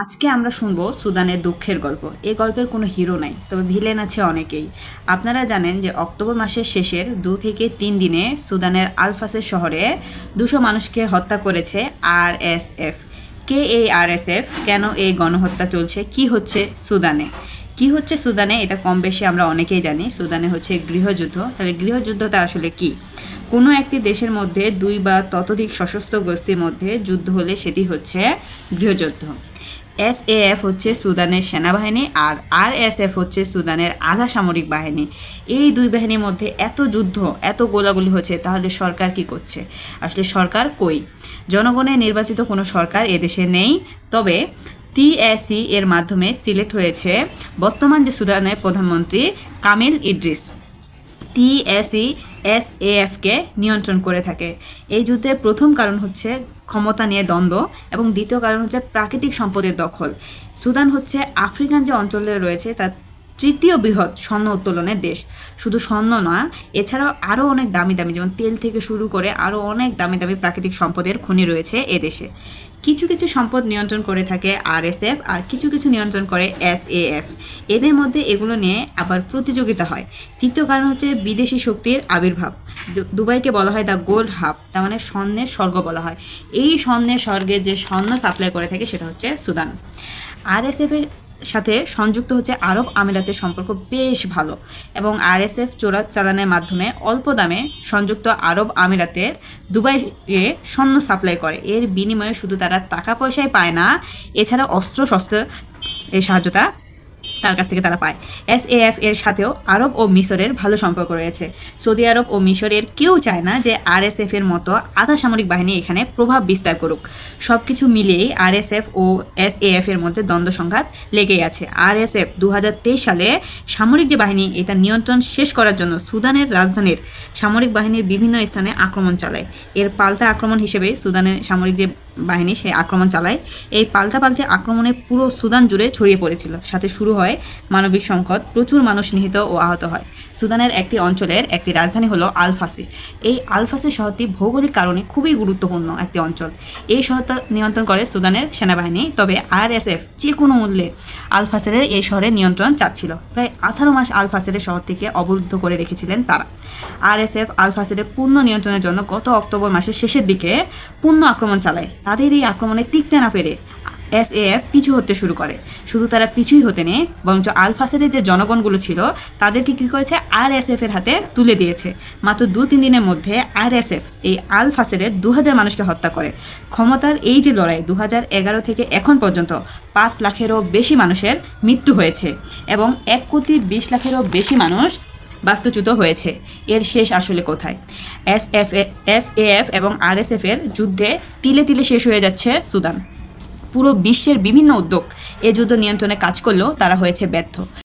আজকে আমরা শুনব সুদানের দুঃখের গল্প। এই গল্পের কোনো হিরো নাই, তবে ভিলেন আছে অনেকেই। আপনারা জানেন যে অক্টোবর মাসের শেষের দু থেকে তিন দিনে সুদানের আলফাসের শহরে দুশো মানুষকে হত্যা করেছে আর এস এফ। কে এই আর এস এফ কেন এই গণহত্যা চলছে? কি হচ্ছে সুদানে? কি হচ্ছে সুদানে? এটা কম বেশি আমরা অনেকেই জানি। সুদানে হচ্ছে গৃহযুদ্ধ। তাহলে গৃহযুদ্ধটা আসলে কি? কোনো একটি দেশের মধ্যে দুই বা ততোধিক সশস্ত্র গোষ্ঠীর মধ্যে যুদ্ধ হলে সেটি হচ্ছে গৃহযুদ্ধ। এসএএফ হচ্ছে সুদানের সেনাবাহিনী আর আরএসএফ হচ্ছে সুদানের আধা সামরিক বাহিনী। এই দুই বাহিনীর মধ্যে এত যুদ্ধ, এত গোলাগুলি হচ্ছে, তাহলে সরকার কি করছে? আসলে সরকার কই? জনগণের নির্বাচিত কোনো সরকার এদেশে নেই, তবে টিএসি এর মাধ্যমে সিলেক্ট হয়েছে বর্তমান যে সুদানের প্রধানমন্ত্রী কামিল ইদ্রিস। টিএসই এসএএফকে নিয়ন্ত্রণ করে থাকে। এই যুদ্ধের প্রথম কারণ হচ্ছে ক্ষমতা নিয়ে দ্বন্দ্ব এবং দ্বিতীয় কারণ হচ্ছে প্রাকৃতিক সম্পদের দখল। সুদান হচ্ছে আফ্রিকান যে অঞ্চলে রয়েছে, তার তৃতীয় বৃহৎ স্বর্ণ উত্তোলনের দেশ। শুধু স্বর্ণ না এছাড়াও আরও অনেক দামি দামি, যেমন তেল থেকে শুরু করে আরও অনেক দামি দামি প্রাকৃতিক সম্পদের খনি রয়েছে এদেশে কিছু কিছু সম্পদ নিয়ন্ত্রণ করে থাকে আরএসএফ আর কিছু কিছু নিয়ন্ত্রণ করে এসএএফ। এদের মধ্যে এগুলো নিয়ে আবার প্রতিযোগিতা হয়। তৃতীয় কারণ হচ্ছে বিদেশি শক্তির আবির্ভাব। দুবাইকে বলা হয় দ্য গোল্ড হাব, তার মানে স্বর্ণের স্বর্গ বলা হয়। এই স্বর্ণের স্বর্গে যে স্বর্ণ সাপ্লাই করে থাকে সেটা হচ্ছে সুদান। আরএসএফ এর সাথে সংযুক্ত হচ্ছে আরব আমিরাতের সম্পর্ক বেশ ভালো এবং আরএসএফ চোরা চালানের মাধ্যমে অল্প দামে সংযুক্ত আরব আমিরাতের দুবাইয়ে স্বর্ণ সাপ্লাই করে। এর বিনিময়ে শুধু তারা টাকা পয়সাই পায় না, এছাড়া অস্ত্র শস্ত্র এই সাহায্যতা তার কাছ থেকে তারা পায়। এসএএফ এর সাথেও আরব ও মিশরের ভালো সম্পর্ক রয়েছে। সৌদি আরব ও মিশরের কেউ চায় না যে আর আরএসএফ এর মতো আধা সামরিক বাহিনী এখানে প্রভাব বিস্তার করুক। সব কিছু মিলিয়েই আরএসএফ ও এসএএফ এর মধ্যে দ্বন্দ্ব সংঘাত লেগেই আছে। আরএসএফ দু হাজার তেইশ সালে সামরিক যে বাহিনী, এটা নিয়ন্ত্রণ শেষ করার জন্য সুদানের রাজধানীর সামরিক বাহিনীর বিভিন্ন স্থানে আক্রমণ চালায়। এর পাল্টা আক্রমণ হিসেবে সুদানের সামরিক যে বাহিনী, সে আক্রমণ চালায়। এই পাল্টা পাল্টে আক্রমণে পুরো সুদান জুড়ে ছড়িয়ে পড়েছিল। সাথে শুরু হয় মানবিক সংকট প্রচুর মানুষ নিহত ও আহত হয়। সুদানের একটি অঞ্চলের একটি রাজধানী হলো আলফাসি। এই আলফাসি শহরটি ভৌগোলিক কারণে খুবই গুরুত্বপূর্ণ একটি অঞ্চল। এই শহরটা নিয়ন্ত্রণ করে সুদানের সেনাবাহিনী, তবে আরএসএফ যে কোনো মূল্যে আলফাসেরের এই শহরের নিয়ন্ত্রণ চাচ্ছিল। প্রায় আঠারো মাস আলফাসেরের শহরটিকে অবরুদ্ধ করে রেখেছিলেন তারা। আরএসএফ আলফাসেরের পূর্ণ নিয়ন্ত্রণের জন্য গত অক্টোবর মাসের শেষের দিকে পূর্ণ আক্রমণ চালায়। তাদের এই আক্রমণে টিকতে না পেরে এসএএফ পিছু হতে শুরু করে। শুধু তারা পিছুই হতে নেই, বরঞ্চ আলফাসেরের যে জনগণগুলো ছিল, তাদেরকে কী করেছে? আর এস এর হাতে তুলে দিয়েছে। মাত্র দু তিন দিনের মধ্যে আর এস এফ এই আলফাসেরের দু হাজার মানুষকে হত্যা করে। ক্ষমতার এই যে লড়াই দু হাজার এগারো থেকে এখন পর্যন্ত পাঁচ লাখেরও বেশি মানুষের মৃত্যু হয়েছে এবং এক কোটি বিশ লাখেরও বেশি মানুষ বাস্তুচ্যুত হয়েছে। এর শেষ আসলে কোথায়? এস এফ এস এফ এবং আর এস এফ এর যুদ্ধে তিলে তিলে শেষ হয়ে যাচ্ছে সুদান। পুরো বিশ্বের বিভিন্ন উদ্যোগ এ যুদ্ধ নিয়ন্ত্রণে কাজ করলেও তারা হয়েছে ব্যর্থ।